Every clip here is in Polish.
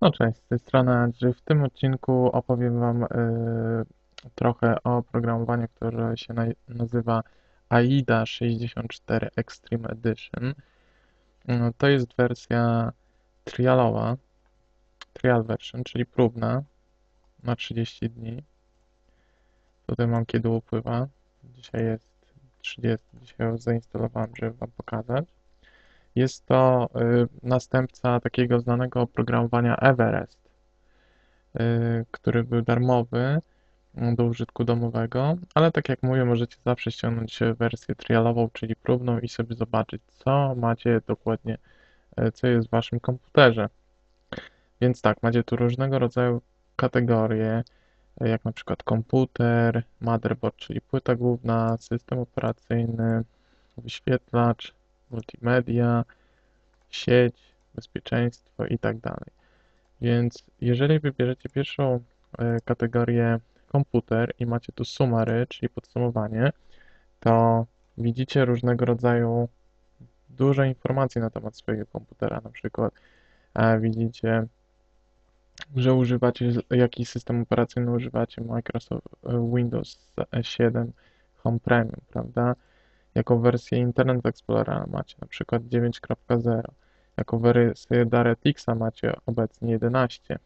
No cześć, z tej strony Andrzej. W tym odcinku opowiem Wam y, trochę o programowaniu, które się na, nazywa AIDA 64 Extreme Edition. Y, to jest wersja trialowa, trial version, czyli próbna na 30 dni. Tutaj mam kiedy upływa. Dzisiaj jest 30, dzisiaj ją zainstalowałem, żeby Wam pokazać. Jest to y, następca takiego znanego oprogramowania Everest, y, który był darmowy mm, do użytku domowego, ale tak jak mówię, możecie zawsze ściągnąć wersję trialową, czyli próbną i sobie zobaczyć, co macie dokładnie, y, co jest w waszym komputerze. Więc tak, macie tu różnego rodzaju kategorie, jak na przykład komputer, motherboard, czyli płyta główna, system operacyjny, wyświetlacz, multimedia, sieć, bezpieczeństwo i tak dalej. Więc jeżeli wybierzecie pierwszą e, kategorię komputer i macie tu summary, czyli podsumowanie, to widzicie różnego rodzaju duże informacje na temat swojego komputera. Na przykład e, widzicie, że używacie, jaki system operacyjny używacie, Microsoft e, Windows 7 Home Premium, prawda? Jako wersję Internet Explorera macie na przykład 9.0. Jako wersję DirectXa macie obecnie 11.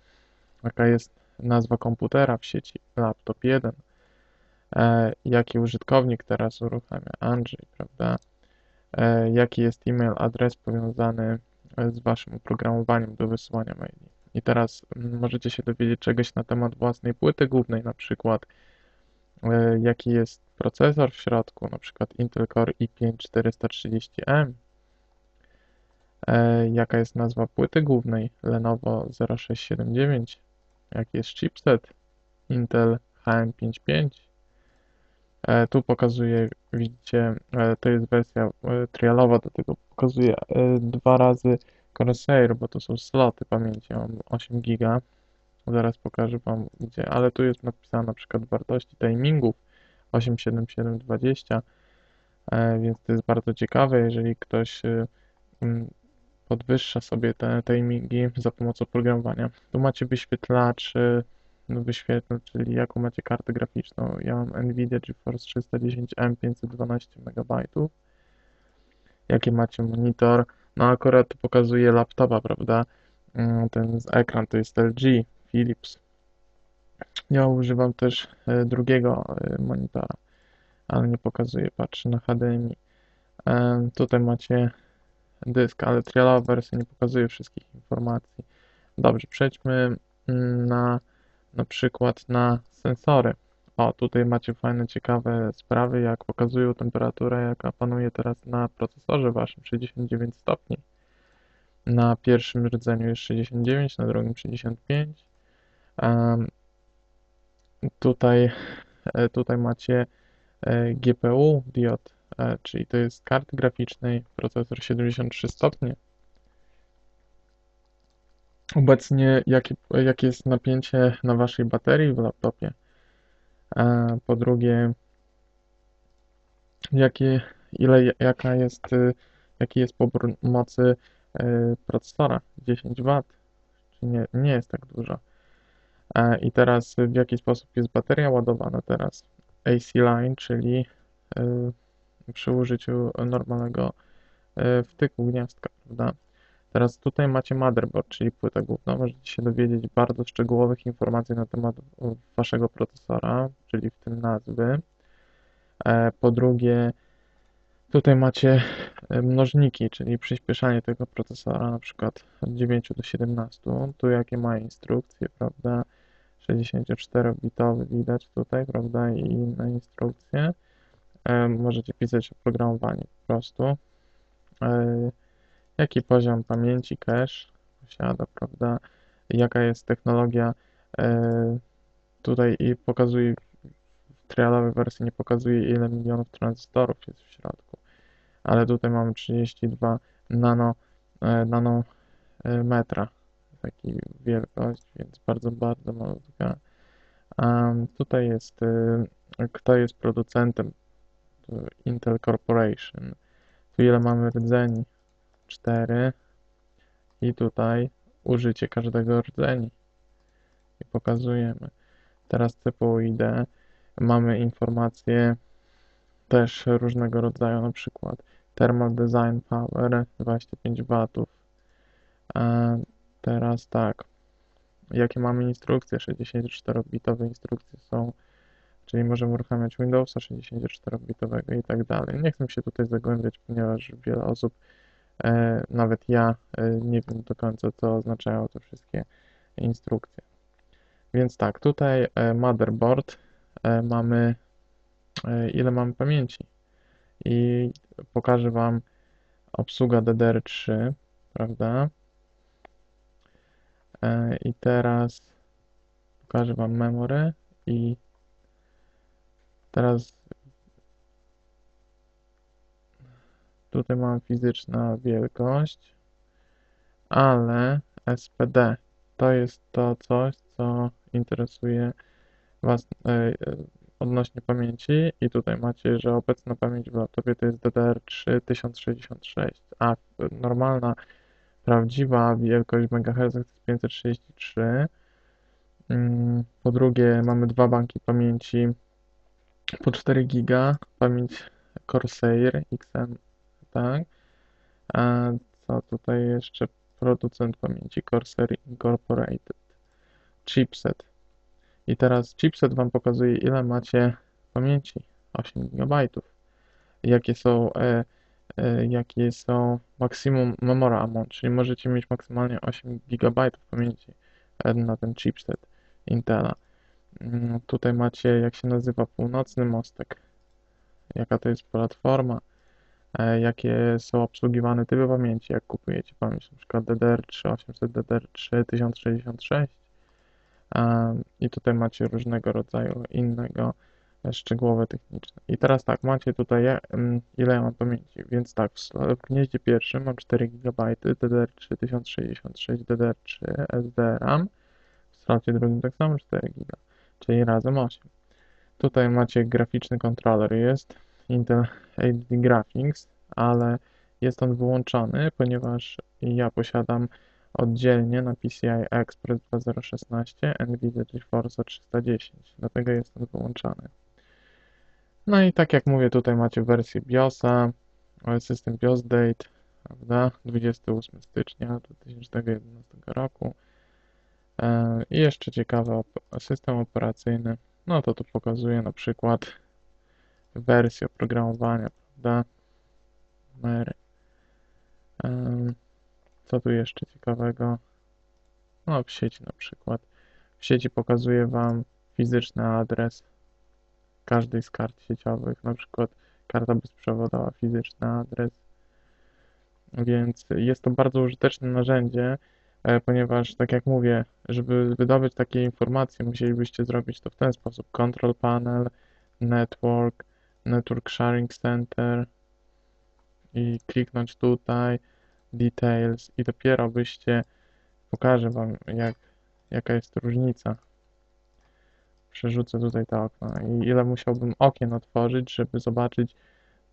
Jaka jest nazwa komputera w sieci laptop 1. E, jaki użytkownik teraz uruchamia Andrzej, prawda? E, jaki jest e-mail, adres powiązany z waszym oprogramowaniem do wysyłania maili. I teraz mm, możecie się dowiedzieć czegoś na temat własnej płyty głównej, na przykład E, jaki jest procesor w środku, na przykład Intel Core i5 430M, e, jaka jest nazwa płyty głównej? Lenovo 0679, jaki jest chipset? Intel HM55. E, tu pokazuje, widzicie, to jest wersja trialowa, do tego pokazuje dwa razy Corsair, bo to są sloty pamięci, mam 8 GB Zaraz pokażę Wam gdzie, ale tu jest napisane na przykład wartości timingów 87720, e, więc to jest bardzo ciekawe, jeżeli ktoś e, podwyższa sobie te timingi za pomocą programowania. Tu macie wyświetlacz, no wyświetlacz, czyli jaką macie kartę graficzną. Ja mam Nvidia GeForce 310M 512 MB. Jaki macie monitor? No akurat tu pokazuje laptopa, prawda? Mm, ten ekran to jest LG, Philips. Ja używam też e, drugiego e, monitora, ale nie pokazuję, patrzę na HDMI. E, tutaj macie dysk, ale trialowa wersja nie pokazuje wszystkich informacji. Dobrze, przejdźmy mm, na na przykład na sensory. O, tutaj macie fajne, ciekawe sprawy, jak pokazują temperaturę, jaka panuje teraz na procesorze waszym 69 stopni. Na pierwszym rdzeniu jest 69, na drugim 65. Tutaj, e, tutaj macie e, GPU diod, e, czyli to jest karty graficznej, procesor 73 stopnie. Obecnie jakie, jakie jest napięcie na waszej baterii w laptopie. Po drugie, jakie, ile, jaka jest, jaki jest pobór mocy procesora? 10 W, czy nie, nie jest tak dużo. E, I teraz w jaki sposób jest bateria ładowana teraz? AC line, czyli e, przy użyciu normalnego e, wtyku gniazdka, prawda? Teraz tutaj macie motherboard, czyli płytę główną. Możecie się dowiedzieć bardzo szczegółowych informacji na temat waszego procesora, czyli w tym nazwy. Po drugie, tutaj macie mnożniki, czyli przyspieszanie tego procesora, na przykład od 9 do 17. Tu jakie ma instrukcje, prawda? 64-bitowy widać tutaj, prawda, i inne instrukcje. E, możecie pisać oprogramowanie po prostu. E, jaki poziom pamięci cache posiada, prawda, jaka jest technologia e, tutaj i pokazuje w trialowej wersji nie pokazuje ile milionów tranzystorów jest w środku, ale tutaj mamy 32 nano, nanometra taki wielkość, więc bardzo, bardzo malutka. Um, tutaj jest, y, kto jest producentem Intel Corporation. Tu ile mamy rdzeni? 4. I tutaj użycie każdego rdzeni i pokazujemy. Teraz CPU ID mamy informacje też różnego rodzaju, na przykład Thermal Design Power 25 W. E, teraz tak, jakie mamy instrukcje? 64-bitowe instrukcje są, czyli możemy uruchamiać Windowsa 64-bitowego i tak dalej. Nie chcę się tutaj zagłębiać, ponieważ wiele osób, e, nawet ja, e, nie wiem do końca, co oznaczają te wszystkie instrukcje. Więc tak, tutaj motherboard mamy, ile mamy pamięci i pokażę Wam obsługa DDR3, prawda? E, I teraz pokażę Wam memory i teraz tutaj mam fizyczna wielkość, ale SPD to jest to coś, co interesuje Was e, odnośnie pamięci. I tutaj macie, że obecna pamięć w laptopie to jest DDR3 1066, a normalna, prawdziwa wielkość MHz to jest 533. Mm, po drugie mamy dwa banki pamięci po 4 GB, pamięć Corsair XM, tak? A co tutaj jeszcze? Producent pamięci Corsair Incorporated. Chipset i teraz chipset Wam pokazuje, ile macie pamięci. 8 GB. Jakie są, e, jakie są maksimum memory czyli możecie mieć maksymalnie 8 GB pamięci e, na ten chipset Intela. Mm, tutaj macie, jak się nazywa, północny mostek. Jaka to jest platforma. E, jakie są obsługiwane typy pamięci, jak kupujecie pamięć, przykład DDR3, 800 DDR3, 1066 i tutaj macie różnego rodzaju innego szczegółowe techniczne. I teraz tak, macie tutaj ile ja mam pamięci, więc tak, w gnieździe pierwszym mam 4 GB DDR3 1066 DDR3 SDRAM, w slocie drugim tak samo 4 GB, czyli razem 8. Tutaj macie graficzny kontroler, jest Intel HD Graphics, ale jest on wyłączony, ponieważ ja posiadam oddzielnie na PCI Express 2016 NVIDIA GeForce 310, dlatego jest on wyłączany. No i tak jak mówię, tutaj macie wersję BIOSa, system BIOS Date, prawda, 28 stycznia 2011 roku. E, I jeszcze ciekawy system operacyjny, no to tu pokazuje na przykład wersję oprogramowania, prawda, numery. Co tu jeszcze ciekawego? No, w sieci na przykład. W sieci pokazuje Wam fizyczny adres każdej z kart sieciowych, na przykład karta bezprzewodowa, fizyczny adres. Więc jest to bardzo użyteczne narzędzie, e, ponieważ, tak jak mówię, żeby wydobyć takie informacje, musielibyście zrobić to w ten sposób. Control Panel, Network, Network Sharing Center i kliknąć tutaj details i dopiero byście, pokażę Wam jak, jaka jest różnica. Przerzucę tutaj to okno i ile musiałbym okien otworzyć, żeby zobaczyć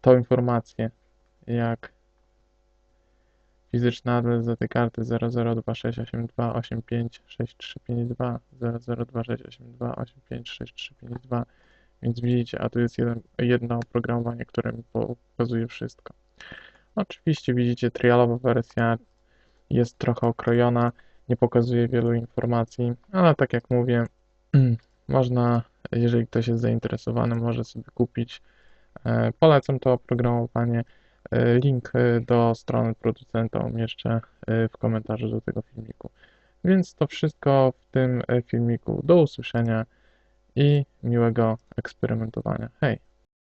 tą informację, jak fizyczny adres za tej karty 002682856352 002682856352 więc widzicie, a tu jest jeden, jedno oprogramowanie, które mi pokazuje wszystko. Oczywiście widzicie, trialowa wersja jest trochę okrojona, nie pokazuje wielu informacji, ale tak jak mówię, można, jeżeli ktoś jest zainteresowany, może sobie kupić. E, polecam to oprogramowanie. E, link do strony producenta umieszczę e, w komentarzu do tego filmiku. Więc to wszystko w tym filmiku. Do usłyszenia i miłego eksperymentowania. Hej!